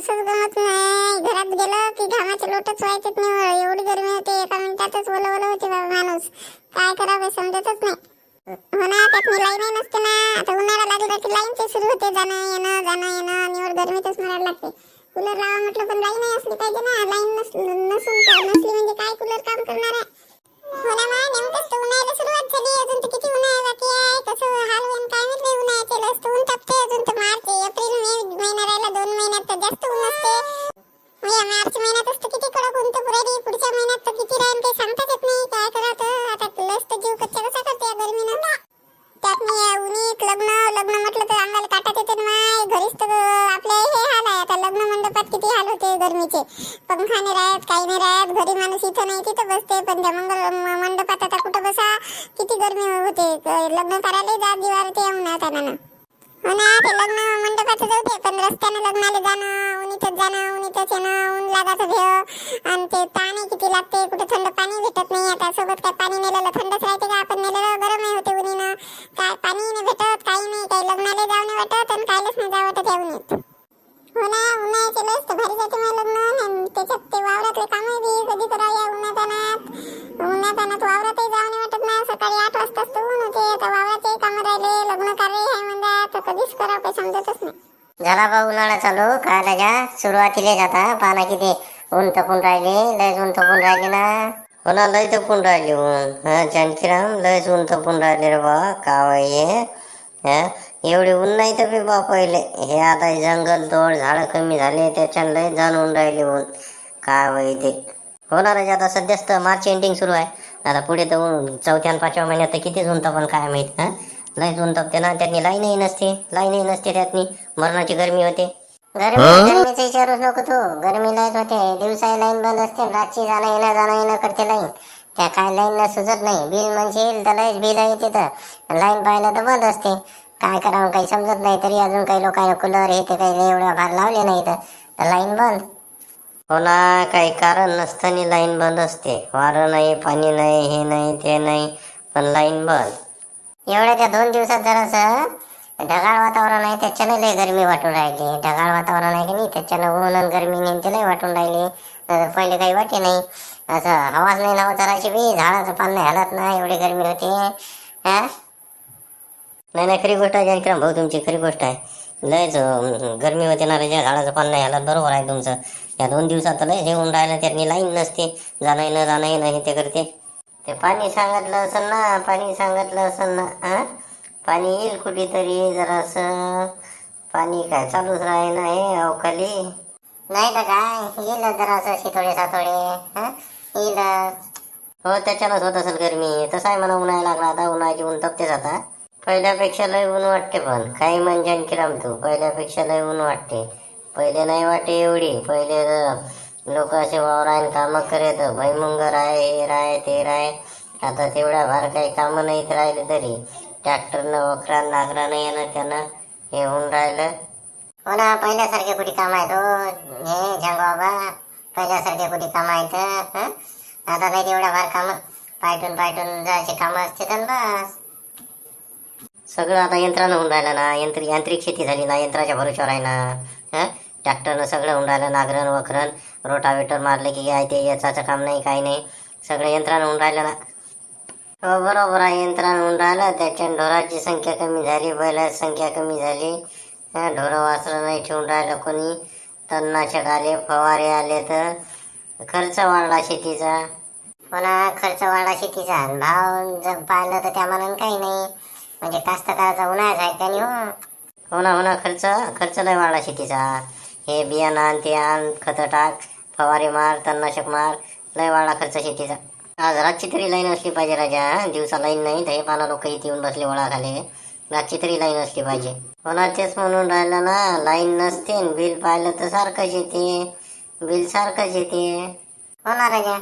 तसंच गमत नाही. घरात गेलं की घामाचे लोटच व्हायचेच नाही एवढी गरमी होते. एका मिनिटातच ओलं ओलं होते माणूस. काय करावं समजतच नाही. हो ना त्यात मी लाईनही नसते ना. आता उन्हाळा लागला की लाईनचे सुरू होते. जाणं येणं जाणं येणं. आणि वर गरमीतच मरायला लागते. कूलर लावा म्हटलं पण लाईन असली पाहिजे ना. लाईन नसून नसली म्हणजे काय कूलर काम करणार आहे? जास्त ऊन असते. मग या मार्च महिन्यात असतं किती कडक ऊन तर पुराडी पुढच्या महिन्यात तर किती राहील काही सांगताच येत नाही. काय करावं आता? लस तर जीव कच्चा कसा करते या गरमीनं? त्यात मी उन्हीत लग्न लग्न म्हटलं तर अंगाला काटा येते माय. घरीच तर आपले हे हाल आहे. आता लग्न मंडपात किती हाल होते गरमीचे. पंखा नाही राहत काही नाही राहत. घरी माणूस इथं नाही तिथं बसते. पण त्या मंगल मंडपात आता कुठं बसा किती गरमी होते. लग्न करायला जात दिवार ते उन्हात आणानं हो ना ते लग्न मंडपात जाऊ दे पण रस्त्यानं लग्नाला जाणं उन्हीतच जाणं उन्हीतच येणं ऊन भेव आणि ते पाणी किती लागते कुठे थंड पाणी भेटत नाही आता सोबत काय पाणी नेलेलं थंडच राहते का? आपण नेलेलं होते उन्हीनं. काय पाणी नाही भेटत काही नाही काही लग्नाला जाऊ नाही वाटत आणि कायलाच नाही जावं वाटत या उन्हीत. हो ना उन्हाळ्याचे लस तर भारी जाते मला लग्न. आणि त्याच्यात ते वावरातले कामही बी कधी करावं या उन्हात अनात उन्हात अनात म्हणतात करा काही समजतच नाही. झाला बा उन्हाळा चालू काय जा सुरुवातीला जाता पाना किती ऊन तपून राहिले लयच ऊन तपून राहिले ना. हो ना लय तपून राहिले ऊन. हा जानकीराम लयच ऊन तपून राहिले रे बा काय हे. एवढे ऊन नाही तर बा पहिले. हे आता जंगल तोड झाडं कमी झाले त्याच्यानं लय जाणून राहिले ऊन. काय वय ते होणार आहे आता सध्याच तर मार्च एंडिंग सुरू आहे. आता पुढे तर ऊन चौथ्या आणि पाचव्या महिन्यात तर कितीच ऊन तपन काय माहीत हा? लयच ऊन तपते ना त्यातनी लाईनही नसते लाईनही नसते त्यातनी. मरणाची गरमी होते. गरमी गरमीचं विचारूच नको तू. गरमी लाइट होते. दिवसा लाईन बंद असते रातची जाणं येणं जाणं येणं करते लाईन. त्या काय लाईन सुचत नाही. बिल म्हणशील तर लयच बिल येते तर लाईन पाहिलं तर बंद असते. काय करावं काही समजत नाही तरी अजून काही लोकांना कूलर हे ते काही एवढ्या भार लावले नाही तर लाईन बंद. हो ना काही कारण नसताना लाईन बंद असते. वारं नाही पाणी नाही हे नाही ते नाही पण लाईन बंद. एवढ्या त्या दोन दिवसात जरासं ढगाळ वातावरण आहे त्याच्यानं लय गरमी वाटून राहिली. ढगाळ वातावरण आहे की नाही त्याच्यानं ऊन आणि गरमी नेमकी लय वाटून राहिली. पहिले काही वाटे नाही. असं हवाच नाही नाव जराशी बी झाडाचं पान नाही हलत ना एवढी गरमी होते. हा? नाही नाही खरी गोष्ट आहे जनक्रम भाऊ तुमची खरी गोष्ट आहे. लयच गरमी होते ना रे झाडाचं पान नाही हालत बरोबर आहे तुमचं. या दोन दिवसात लय हे होऊन राहिलं त्यांनी लाईन नसते. जाणं येणं जाणं येणं हे ते करते. ते पाणी सांगितलं असेल ना पाणी सांगितलं असेल ना हा पाणी येईल कुठेतरी जरासं पाणी काय चालूच राही ना हे अवकाली. नाही तर काय येईल जरासं शिथोडे साथोडे हा येईल हो त्याच्यानंच होत असेल गरमी. तसं आहे म्हणा उन्हाळा लागला आता उन्हाळ्याची ऊन तपतेच आता. पहिल्यापेक्षा लय ऊन वाटते पण. काही म्हणजे जानकीराम तू पहिल्यापेक्षा लय ऊन वाटते. पहिले नाही वाटे एवढी. पहिले लोक असे वावरायन कामं करत भैमुंग राय हे राय ते राय. आता तेवढ्या भार काही कामं नाहीत राहिले तरी. ट्रॅक्टरनं वखरा नागरानं येणं त्यानं हे होऊन राहिलं. हो ना पहिल्यासारखे कुठे काम आहेत? हो, हे झंग बाबा पहिल्यासारखे कुठे काम आहेत? आता नाही तेवढ्या फार काम. पायटून पायटून जायचे काम असते तर बस. सगळं आता यंत्रानं होऊन राहिलं ना यंत्र यांत्रिक शेती झाली ना यंत्राच्या भरोशावर आहे ना. टॅक्टरनं सगळं होऊन राहिलं नागरण वखरण रोटावेटर मारलं की काय ते याचाचं काम नाही काही नाही. सगळं यंत्रानं होऊन राहिलं ना हो बरोबर आहे यंत्रानं होऊन राहिलं त्याच्या ढोराची संख्या कमी झाली बैलाची संख्या कमी झाली. ढोरं वासरं नाही ठेवून राहिलं कोणी. तणनाशक आले फवारे आले तर खर्च वाढला शेतीचा. पुन्हा खर्च वाढला शेतीचा. भाव जर पाहिलं तर त्या मनानं काही नाही. म्हणजे कास्तकाराचा उन्हाळ्याचा आहे त्याने हो. हो ना हो ना खर्च खर्च लय वाढला शेतीचा. हे बियाणं आण ते आण खतं टाक फवारे मार तणनाशक मार लय वाढला खर्च शेतीचा. आज रातची तरी लाईन असली पाहिजे राजा दिवसा लाईन नाही तर हे पाना लोक इथे येऊन बसले वळाखाले रातची तरी लाईन असली पाहिजे. हो म्हणून राहिलं ना लाईन नसते बिल पाहिलं तर सारखंच येते बिल सारखंच येते हो ना राजा.